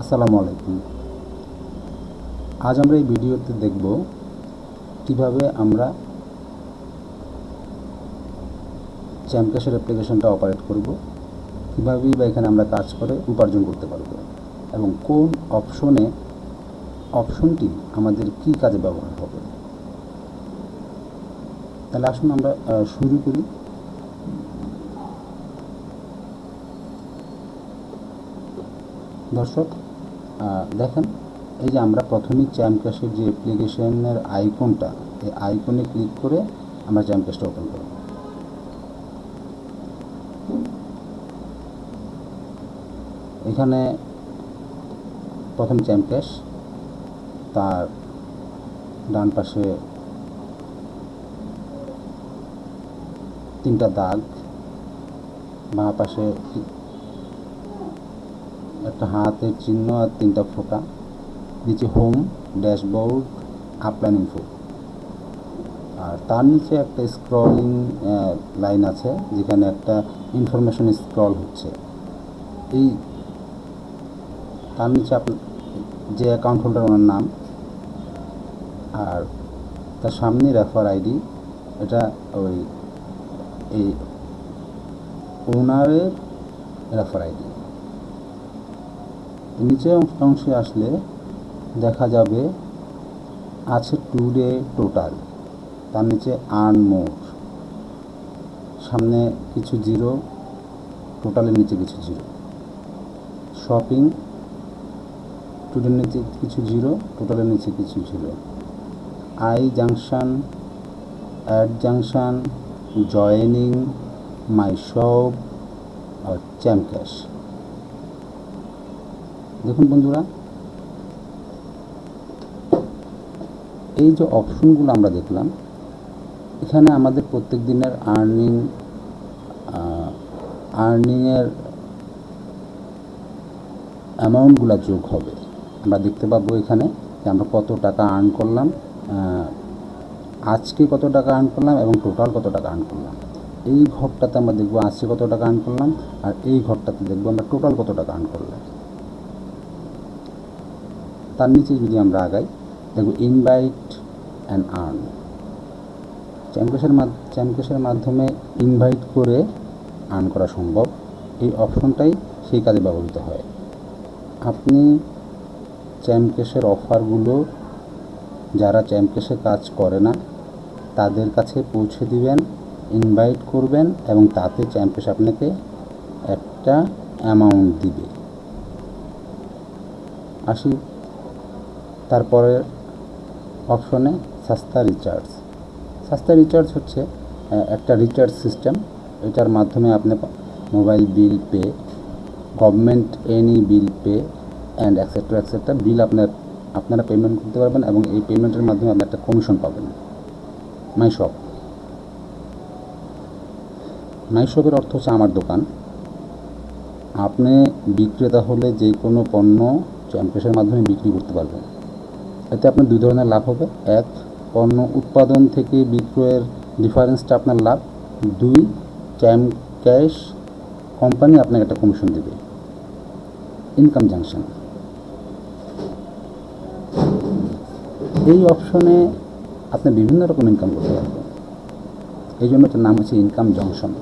আসসালামু আলাইকুম। আজ আমরা এই ভিডিওতে দেখব কীভাবে আমরা চ্যাম্পক্যাশের অ্যাপ্লিকেশনটা অপারেট করব কীভাবেই বা এখানে আমরা কাজ করে উপার্জন করতে পারব এবং কোন অপশনে, অপশনটি আমাদের কি কাজে ব্যবহার হবে। তাহলে আসুন আমরা শুরু করি। দর্শক দেখেন, এই যে আমরা প্রথমেই চ্যাম্পক্যাশের যে অ্যাপ্লিকেশনের আইকনটা এই আইকনে ক্লিক করে আমরা চ্যাম্পক্যাশটা ওপেন করব। এখানে প্রথম চ্যাম্পক্যাশ তার ডান পাশে তিনটা দাগ, বাঁ পাশে একটা হাতের চিহ্ন আর তিনটা ফোঁটা। নিচে হোম ড্যাশবোর্ড আপলাইন ইনফো আর তার নিচে একটা স্ক্রলিং লাইন আছে, যেখানে একটা ইনফরমেশন স্ক্রল হচ্ছে। এই তার নিচে আপনার যে অ্যাকাউন্ট হোল্ডার ওনার নাম, আর তার সামনে রেফার আইডি এটা ওই, এই ওনারের রেফার আইডি নিচে অংশ- আসলে দেখা যাবে আছে টুডে টোটাল, তার নিচে আর্ন মোর, সামনে কিছু জিরো, টোটালের নিচে কিছু জিরো। শপিং, টুডের নিচে কিছু জিরো, টোটালের নিচে কিছু zero. I junction add junction, joining, my shop, R champcash. দেখুন বন্ধুরা, এই যে অপশনগুলো আমরা দেখলাম, এখানে আমাদের প্রত্যেক দিনের আর্নিং আর্নিংয়ের অ্যামাউন্টগুলো যোগ হবে। আমরা দেখতে পাবো এখানে যে আমরা কত টাকা আর্ন করলাম আজকে কত টাকা আর্ন করলাম এবং টোটাল কত টাকা আর্ন করলাম। এই ঘরটাতে আমরা দেখব আজকে কত টাকা আর্ন করলাম, আর এই ঘরটাতে দেখব আমরা টোটাল কত টাকা আর্ন করলাম। তার নিচে যদি আমরা আগাই দেখব ইনভাইট অ্যান্ড আর্ন চ্যাম্পকেশের চ্যাম্পকেশের মাধ্যমে ইনভাইট করে আর্ন করা সম্ভব। এই অপশনটাই সেই কাজে ব্যবহৃত হয়। আপনি চ্যাম্পকেশের অফারগুলো যারা চ্যাম্পকেশে কাজ করে না, তাদের কাছে পৌঁছে দিবেন ইনভাইট করবেন এবং তাতে চ্যাম্পকেশ আপনাকে একটা অ্যামাউন্ট দিবে। আসি। তারপরে অপশনে সস্তা রিচার্জ। সস্তা রিচার্জ হচ্ছে একটা রিচার্জ সিস্টেম। এটার মাধ্যমে আপনি mobile bill pay, government any bill pay and etcetera etcetera bill আপনার, আপনারা পেমেন্ট করতে পারবেন এবং এই পেমেন্টের মাধ্যমে আপনি একটা কমিশন পাবেন। মাই শপ মাই শপের অর্থ হচ্ছে আমার দোকান। আপনি বিক্রেতা হলে যে কোনো পণ্য চ্যাম্পেসের মাধ্যমে বিক্রি করতে পারবেন। এতে আপনার দুই ধরনের লাভ হবে। এক, পণ্য উৎপাদন থেকে বিক্রয়ের ডিফারেন্সটা আপনার লাভ। দুই চ্যাম ক্যাশ কোম্পানি আপনাকে একটা কমিশন দেবে। ইনকাম জাংশন এই অপশনে আপনি বিভিন্ন রকম ইনকাম করতে পারবেন। এই জন্য এটার নাম হচ্ছে ইনকাম জংশন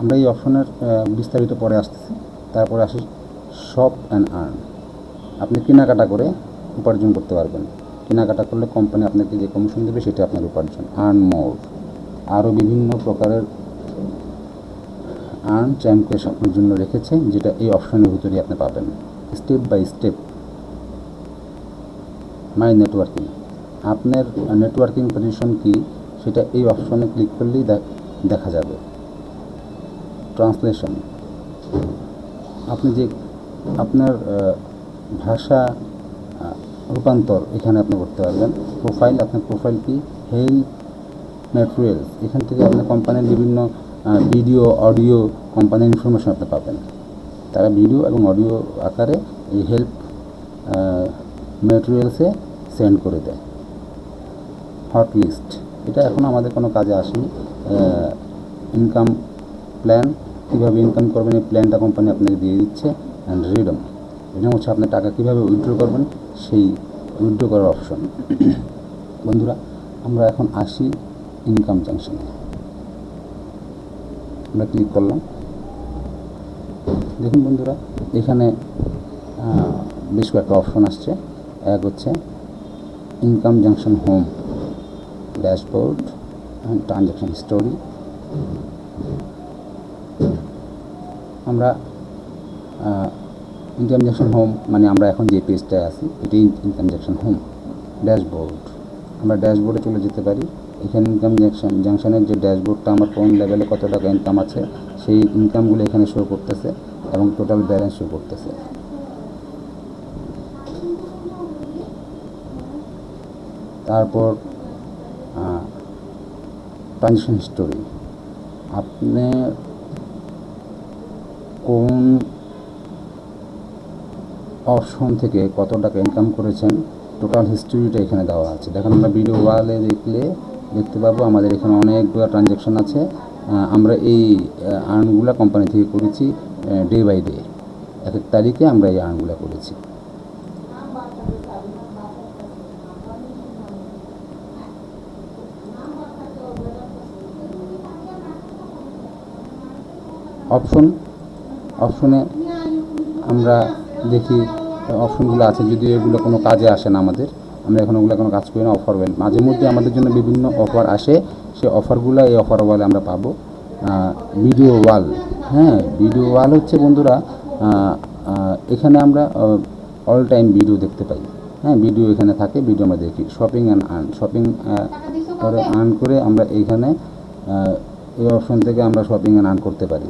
আমরা এই অপশনের বিস্তারিত পরে আসতেছি। তারপরে আসি শপ অ্যান্ড আর্ন আপনি কেনাকাটা করে উপার্জন করতে পারবেন। কেনাকাটা করলে কোম্পানি আপনাকে যে কমিশন দেবে সেটা আপনার উপার্জন। আর্ন মোর আরও বিভিন্ন প্রকারের আর্ন চ্যাম্পকেশ আপনার জন্য রেখেছে, যেটা এই অপশনের ভিতরেই আপনি পাবেন। Step by step my networking আপনার নেটওয়ার্কিং পজিশন কি, সেটা এই অপশনে ক্লিক করলেই দেখা যাবে। ট্রান্সলেশন আপনি যে, আপনার ভাষা রূপান্তর এখানে আপনি করতে পারবেন। প্রোফাইল আপনার প্রোফাইল কি? হেলথ ম্যাটেরিয়ালস এখান থেকে আপনি কোম্পানির বিভিন্ন ভিডিও অডিও কোম্পানির ইনফরমেশন আপনি পাবেন। তারা ভিডিও এবং অডিও আকারে এই হেল্প ম্যাটেরিয়ালসে সেন্ড করে দেয়। হট লিস্ট এটা এখন আমাদের কোনো কাজে আসেনি। ইনকাম প্ল্যান কীভাবে ইনকাম করবেন এই প্ল্যানটা কোম্পানি আপনাকে দিয়ে দিচ্ছে। অ্যান্ড রিডম এটা হচ্ছে আপনি টাকা কীভাবে উইথড্র করবেন, সেই উইথড্র করার অপশন বন্ধুরা, আমরা এখন আসি ইনকাম জাংশনে আমরা ক্লিক করলাম। দেখুন বন্ধুরা, এখানে বেশ কয়েকটা অপশন আসছে। এক হচ্ছে income junction home dashboard and transaction story আমরা জাংশন হোম মানে আমরা এখন যে পেজটায় আছি, এটি ইনকাম জাংশন হোম ড্যাশবোর্ড আমরা ড্যাশবোর্ডে চলে যেতে পারি। এখানে ইনকাম জাংশন জাংশনের যে ড্যাশবোর্ডটা আমার কোন লেভেলে কত টাকা ইনকাম আছে, সেই ইনকামগুলো এখানে শো করতেছে এবং টোটাল ব্যালেন্স শো করতেছে। তারপর ট্রানজেকশন হিস্টোরি আপনি কোন অপশন থেকে কত টাকা ইনকাম করেছেন টোটাল হিস্টোরিটা এখানে দেওয়া আছে। দেখেন আমরা ভিডিও ওয়ালে দেখলে দেখতে পাবো, আমাদের এখানে অনেকগুলো ট্রানজ্যাকশন আছে। আমরা এই আর্নগুলো কোম্পানি থেকে করেছি ডে বাই ডে এক এক তারিখে আমরা এই আর্নগুলো করেছি। অপশন অপশনে আমরা দেখি অপশনগুলো আছে যদি এগুলো কোনো কাজে আসে না আমাদের। আমরা এখন ওগুলো কোনো কাজ করি না অফার ওয়েল মাঝে মধ্যে আমাদের জন্য বিভিন্ন অফার আসে। সেই অফারগুলো এই অফার ওয়ালে আমরা পাবো। ভিডিও ওয়াল হ্যাঁ ভিডিও ওয়াল হচ্ছে বন্ধুরা এখানে আমরা অল টাইম ভিডিও দেখতে পাই। হ্যাঁ ভিডিও এখানে থাকে ভিডিও আমরা দেখি। শপিং অ্যান্ড আর্ন শপিং করে আর্ন করে আমরা এইখানে এই অপশন থেকে আমরা শপিং অ্যান্ড আর্ন করতে পারি।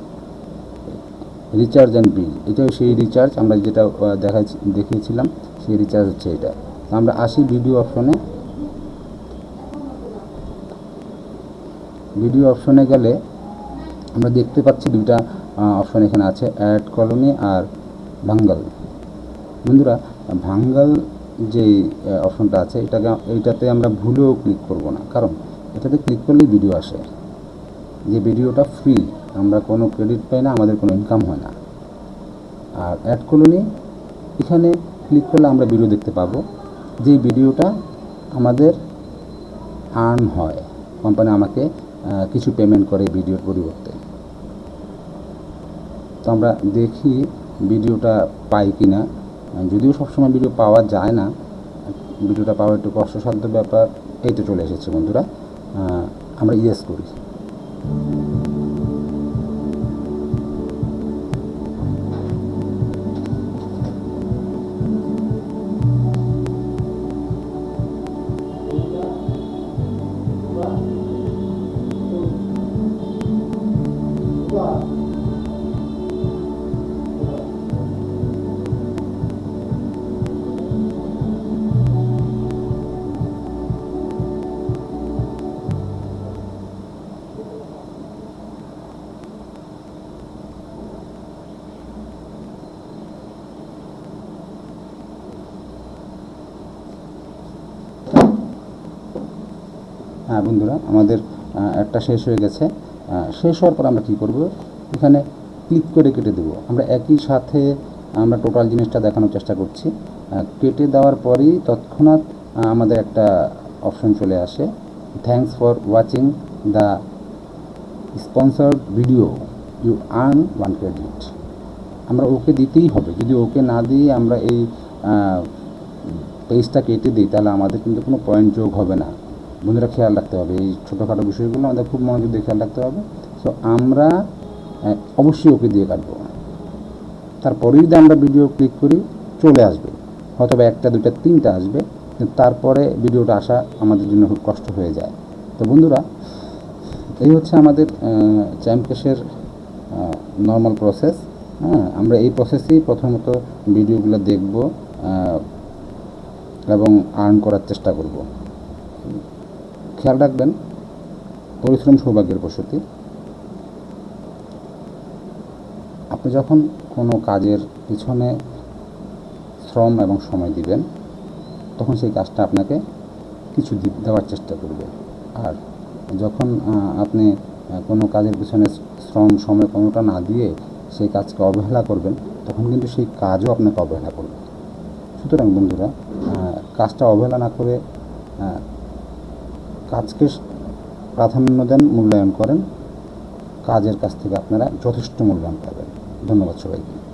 রিচার্জ অ্যান্ড বিল এটাও সেই রিচার্জ আমরা যেটা দেখাচ্ছি দেখিয়েছিলাম, সেই রিচার্জ হচ্ছে এটা। আমরা আসি ভিডিও অপশনে ভিডিও অপশনে গেলে আমরা দেখতে পাচ্ছি দুইটা অপশন এখানে আছে অ্যাড কলোনি আর ভাঙ্গাল। বন্ধুরা, ভাঙ্গাল যে অপশনটা আছে, এটাকে, এইটাতে আমরা ভুলেও ক্লিক করব না। কারণ এটাতে ক্লিক করলেই ভিডিও আসে। যে ভিডিওটা ফ্রি আমরা কোনো ক্রেডিট পাই না, আমাদের কোনো ইনকাম হয় না। আর অ্যাড কলোনি এখানে ক্লিক করলে আমরা ভিডিও দেখতে পাবো যে ভিডিওটা আমাদের আর্ন হয়। কোম্পানি আমাকে কিছু পেমেন্ট করে ভিডিওর পরিবর্তে। তো আমরা দেখি ভিডিওটা পাই কি না যদিও সবসময় ভিডিও পাওয়া যায় না, ভিডিওটা পাওয়া একটু কষ্টসাধ্য ব্যাপার, এই তো চলে এসেছে বন্ধুরা। আমরা ইয়েস করি। হ্যাঁ বন্ধুরা, আমাদের একটা শেষ হয়ে গেছে। শেষ হওয়ার পর আমরা কী করব? এখানে ক্লিক করে কেটে দেবো। আমরা একই সাথে আমরা টোটাল জিনিসটা দেখানোর চেষ্টা করছি। কেটে দেওয়ার পরই তৎক্ষণাৎ আমাদের একটা অপশন চলে আসে। Thanks for watching the sponsored video you earn one credit আমরা ওকে দিতেই হবে। যদি ওকে না দিয়ে আমরা এই পেজটা কেটে দিই, তাহলে আমাদের কিন্তু কোনো পয়েন্ট যোগ হবে না। বন্ধুরা খেয়াল রাখতে হবে। এই ছোটোখাটো বিষয়গুলো আমাদের খুব মনোযোগ দিয়ে খেয়াল রাখতে হবে। সো আমরা অবশ্যই ওকে দিয়ে কাটবো। তারপরেই যদি আমরা ভিডিও ক্লিক করি, চলে আসবে। হয়তো একটা দুটা তিনটা আসবে। কিন্তু তারপরে ভিডিওটা আসা আমাদের জন্য খুব কষ্ট হয়ে যায়। তো বন্ধুরা, এই হচ্ছে আমাদের চ্যাম্পকেশের নর্মাল প্রসেস হ্যাঁ আমরা এই প্রসেসেই প্রথমত ভিডিওগুলো দেখব এবং আর্ন করার চেষ্টা করব। খেয়াল রাখবেন, পরিশ্রম সৌভাগ্যের প্রসূতি। আপনি যখন কোনো কাজের পিছনে শ্রম এবং সময় দিবেন, তখন সেই কাজটা আপনাকে কিছু দেওয়ার চেষ্টা করবে। আর যখন আপনি কোনো কাজের পিছনে শ্রম, সময় কোনোটা না দিয়ে সেই কাজকে অবহেলা করবেন, তখন কিন্তু সেই কাজও আপনাকে অবহেলা করবে। সুতরাং বন্ধুরা কাজটা অবহেলা না করে কাজকে প্রাধান্য দেন মূল্যায়ন করেন। কাজের কাছ থেকে আপনারা যথেষ্ট মূল্যায়ন পাবেন। ধন্যবাদ সবাইকে।